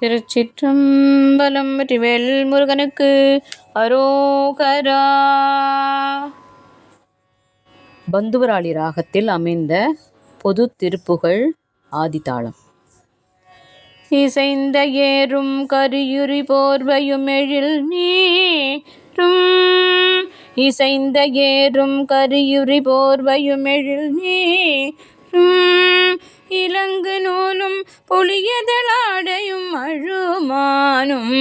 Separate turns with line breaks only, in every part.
திருச்சிற்றம்பலம் வெற்றிவேல் முருகனுக்கு அரோகரா. பந்துவராளி ராகத்தில் அமைந்த பொது திருப்புகழ் ஆதிதாளம். இசைந்த ஏறும் கரியுரி போர்வையும் எழில் நீரும். இசைந்த ஏறும் கரியுரி போர்வையும் எழில் நீரும். இலங்கு நூலும் பொலியதலாடையும் அழுமானும்.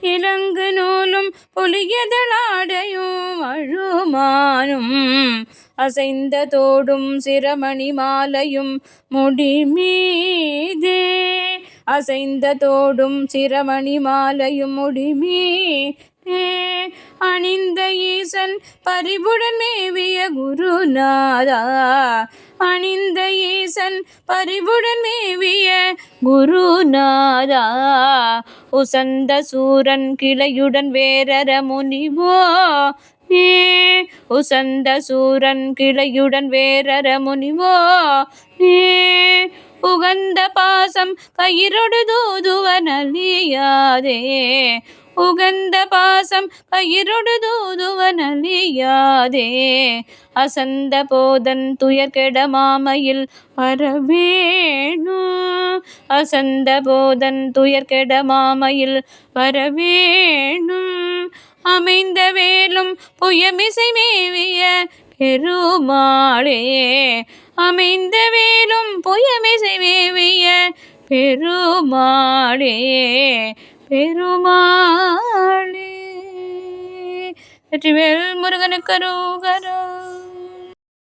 இலங்கு நூலும் பொலியதலாடையும் அழுமானும். அசைந்த தோடும் சிரமணி மாலையும் முடிமீதே அசைந்த தோடும் சிரமணி மாலையும் முடிமீதே அணிந்த ஈசன் பரிபுடன் மேவிய குருநாதா. அணிந்த ஈசன் பரிவுடன் மேவிய குருநாதா. உசந்த சூரன் கிளையுடன் வேரர முனிவோ. நீ உசந்த சூரன் கிளையுடன் வேரர முனிவோ. நீ உகந்த பாசம் கயிரொடு தூதுவன் அழியாதே உகந்த பாசம் பயிரொடு தூதுவன் அசந்த போதன் துயர்கெட மாமையில் வரவேணு. அசந்த போதன் துயர்கெட மாமையில் வரவேணும் அமைந்த வேலும் புயமிசை மேவிய பெருமாளே. அமைந்த வேலும் புயமிசை மேவிய பெருமாளே. பெருமாளே. வெற்றிவேல் முருகனுக்கு அரோகரா.